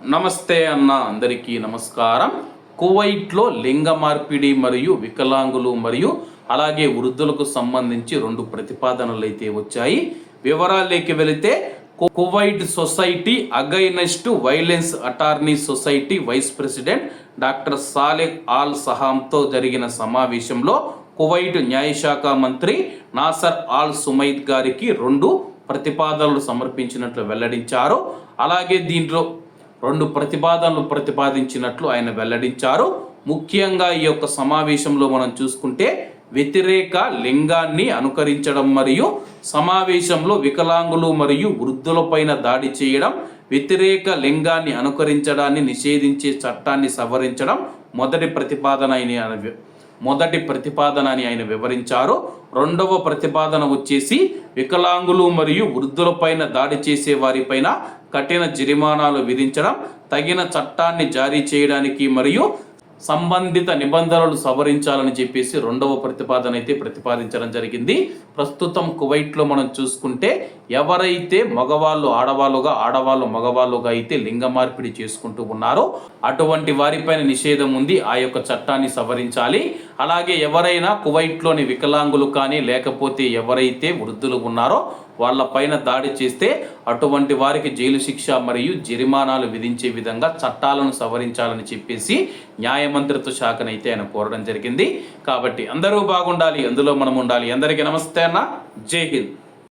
నమస్తే అన్న అందరికీ నమస్కారం. కువైట్లో లింగ మార్పిడి మరియు వికలాంగులు మరియు అలాగే వృద్ధులకు సంబంధించి రెండు ప్రతిపాదనలు అయితే వచ్చాయి. వివరాలకి వెళితే Kuwait society against violence attorney society vice president doctor Saleh Al సహాంతో జరిగిన సమావేశంలో కువైట్ న్యాయశాఖ మంత్రి నాసర్ ఆల్ సుమైద్ గారికి రెండు ప్రతిపాదనలు సమర్పించినట్లు వెల్లడించారు. అలాగే దీంట్లో రెండు ప్రతిపాదనలు ప్రతిపాదించినట్లు ఆయన వెల్లడించారు. ముఖ్యంగా ఈ యొక్క సమావేశంలో మనం చూసుకుంటే వ్యతిరేక లింగాన్ని అనుకరించడం మరియు సమావేశంలో వికలాంగులు మరియు వృద్ధులపైన దాడి చేయడం వ్యతిరేక లింగాన్ని అనుకరించడాన్ని నిషేధించే చట్టాన్ని సవరించడం మొదటి ప్రతిపాదన అయిన మొదటి ప్రతిపాదన అని ఆయన వివరించారు. రెండవ ప్రతిపాదన వచ్చేసి వికలాంగులు మరియు వృద్ధులపైన దాడి చేసే వారిపైన కఠిన జరిమానాలు విధించడం తగిన చట్టాన్ని జారీ చేయడానికి మరియు సంబంధిత నిబంధనలు సవరించాలని చెప్పేసి రెండవ ప్రతిపాదన అయితే ప్రతిపాదించడం జరిగింది. ప్రస్తుతం కువైట్లో మనం చూసుకుంటే ఎవరైతే మగవాళ్ళు ఆడవాళ్ళుగా ఆడవాళ్ళు మగవాళ్ళుగా అయితే లింగ మార్పిడి చేసుకుంటూ ఉన్నారో అటువంటి వారిపైన నిషేధం ఉంది. ఆ యొక్క చట్టాన్ని సవరించాలి. అలాగే ఎవరైనా కువైట్లోని వికలాంగులు కానీ లేకపోతే ఎవరైతే వృద్ధులు ఉన్నారో వాళ్ళపైన దాడి చేస్తే అటువంటి వారికి జైలు శిక్ష మరియు జరిమానాలు విధించే విధంగా చట్టాలను సవరించాలని చెప్పేసి న్యాయ మంత్రిత్వ శాఖనైతే ఆయన కోరడం జరిగింది. కాబట్టి అందరూ బాగుండాలి. అందులో మనం ఉండాలి. అందరికీ నమస్తే అన్న. జై హింద్.